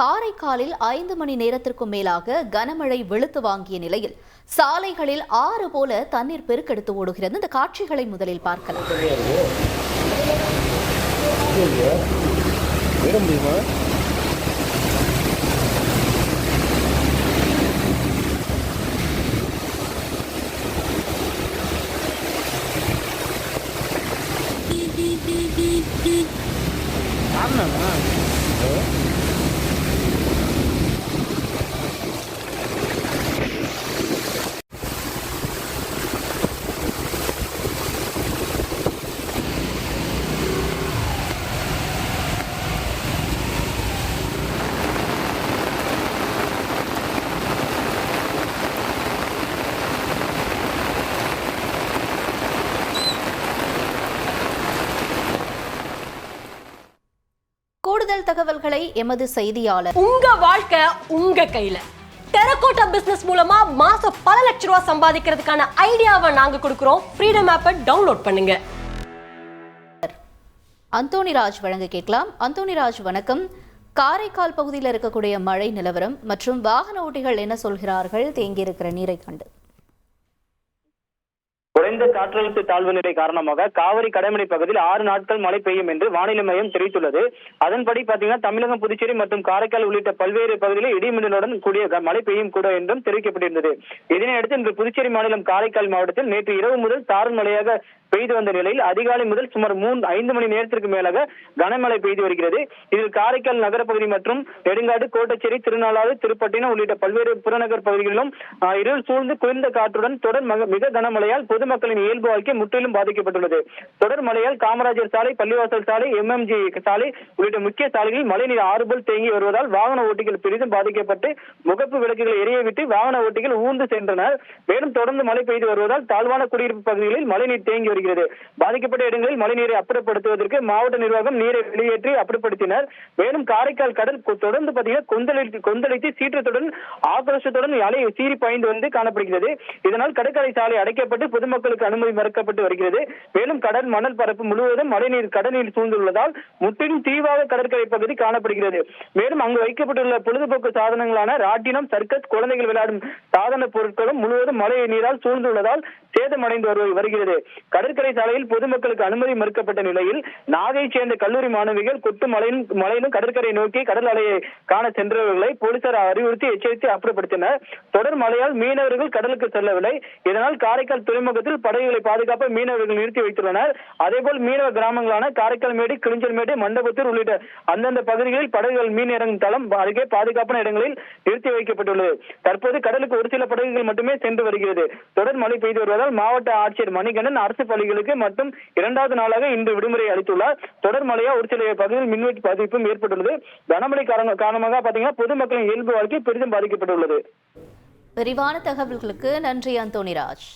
காரைக்காலில் ஐந்து மணி நேரத்திற்கும் மேலாக கனமழை வெளுத்து வாங்கிய நிலையில் சாலைகளில் ஆறு போல தண்ணீர் பெருக்கெடுத்து ஓடுகிறது. இந்த காட்சிகளை முதலில் பார்க்கலாம். ஏற கூடுதல் தகவல்களை எமது செய்தியாளர். உங்க வாழ்க்கை உங்க கையில. டெரகோட்டா பிசினஸ் மூலமா மாசம் பல லட்ச ரூபாய் சம்பாதிக்கிறதுக்கான ஐடியாவை நாங்க கொடுக்குறோம். ஃப்ரீடம் ஆப்பை டவுன்லோட் பண்ணுங்க. அந்தோணிராஜ் வழங்க கேட்கலாம். அந்தோணிராஜ் வணக்கம். காரைக்கால் பகுதியில் இருக்கக்கூடிய மழை நிலவரம் மற்றும் வாகன ஓட்டிகள் என்ன சொல்கிறார்கள்? தேங்கியிருக்கிற நீரை கண்டு. குறைந்த காற்றழுத்த தாழ்வு நிலை காரணமாக காவிரி கடைமடை பகுதியில் ஆறு நாட்கள் மழை பெய்யும் என்று வானிலை மையம் தெரிவித்துள்ளது. அதன்படி பாத்தீங்கன்னா தமிழகம் புதுச்சேரி மற்றும் காரைக்கால் உள்ளிட்ட பல்வேறு பகுதிகளில் இடிமின்னலுடன் கூடிய மழை பெய்யும் கூட என்றும் தெரிவிக்கப்பட்டிருந்தது. இதனையடுத்து இன்று புதுச்சேரி மாநிலம் காரைக்கால் மாவட்டத்தில் நேற்று இரவு முதல் சாரல் மழையாக பெய்து வந்த நிலையில் அதிகாலை முதல் சுமார் மூன்று ஐந்து மணி நேரத்திற்கு மேலாக கனமழை பெய்து வருகிறது. இதில் காரைக்கால் நகரப்பகுதி மற்றும் நெடுங்காடு கோட்டச்சேரி திருநாளாறு திருப்பட்டினம் உள்ளிட்ட பல்வேறு புறநகர் பகுதிகளிலும் இருள் சூழ்ந்து குளிர்ந்த காற்றுடன் தொடர் மிக கனமழையால் பொதுமக்களின் இயல்பு வாழ்க்கை முற்றிலும் பாதிக்கப்பட்டுள்ளது. தொடர் மழையால் காமராஜர் சாலை பள்ளிவாசல் சாலை எம்எம்ஜி சாலை உள்ளிட்ட முக்கிய சாலைகளில் மழைநீர் ஆறுபோல் தேங்கி வருவதால் வாகன ஓட்டிகள் பெரிதும் பாதிக்கப்பட்டு முகப்பு விளக்குகளை எரியவிட்டு வாகன ஓட்டிகள் ஊர்ந்து சென்றனர். மேலும் தொடர்ந்து மழை பெய்து வருவதால் தாழ்வான குடியிருப்பு பகுதிகளில் மழைநீர் தேங்கி வருகிறது. பாதிக்கப்பட்ட இடங்களில் மழைநீரை அப்புறப்படுத்துவதற்கு மாவட்ட நிர்வாகம் நீரை வெளியேற்றி அப்புறப்படுத்தினர். மேலும் காரைக்கால் கடல் தொடர்ந்து பார்த்தீங்கன்னா கொந்தளித்து கொந்தளித்து சீற்றத்துடன் ஆக்ரோஷத்துடன் அலை சீறி பாய்ந்து வந்து காணப்படுகிறது. இதனால் கடற்கரை சாலை அடைக்கப்பட்டு பொதுமக்களுக்கு அனுமதி மறுக்கப்பட்டு வருகிறது. மேலும் கடல் மணல் பரப்பு முழுவதும் மழைநீர் கடலில் சூழ்ந்துள்ளதால் முற்றிலும் தீவாக கடற்கரை பகுதி காணப்படுகிறது. மேலும் அங்கு வைக்கப்பட்டுள்ள பொழுதுபோக்கு சாதனங்களான ராட்டினம் சர்க்கஸ் குழந்தைகள் விளையாடும் சாதன பொருட்களும் முழுவதும் மழை நீரால் சூழ்ந்துள்ளதால் சேதமடைந்து வருகிறது. கடல் கடற்கரை சாலையில் பொதுமக்களுக்கு அனுமதி மறுக்கப்பட்ட நிலையில் நாகை சேர்ந்த கல்லூரி மாணவிகள் கொட்டு மலையின் மலையிலும் கடற்கரை நோக்கி கடல் அலையை காண சென்றவர்களை போலீசார் அறிவுறுத்தி எச்சரித்து அப்புறப்படுத்தினர். தொடர் மழையால் மீனவர்கள் கடலுக்கு செல்லவில்லை. இதனால் காரைக்கால் துறைமுகத்தில் படகுகளை பாதுகாப்ப மீனவர்கள் நிறுத்தி வைத்துள்ளனர். அதேபோல் மீனவ கிராமங்களான காரைக்கால் மேடு கிளிஞ்சல் மேடு மண்டபத்தூர் உள்ளிட்ட அந்தந்த பகுதிகளில் படகுகள் மீன் இறங்கும் தளம் அருகே பாதுகாப்பான இடங்களில் நிறுத்தி வைக்கப்பட்டுள்ளது. தற்போது கடலுக்கு ஒரு சில படகுகள் மட்டுமே சென்று வருகிறது. தொடர் மழை பெய்து வருவதால் மாவட்ட ஆட்சியர் மணிகண்டன் அரசு பள்ளிகளுக்கு மற்றும் இரண்டாவது நாளாக இன்று விடுமுறை அளித்துள்ளார். தொடர் மழையா ஒரு சில பகுதியில் மின்வெட்டு பாதிப்பும் ஏற்பட்டுள்ளது. கனமழை காரணமாக பாத்தீங்கன்னா பொதுமக்களின் இயல்பு வாழ்க்கை பெரிதும் பாதிக்கப்பட்டுள்ளது. விரிவான தகவல்களுக்கு நன்றி அந்தோனிராஜ்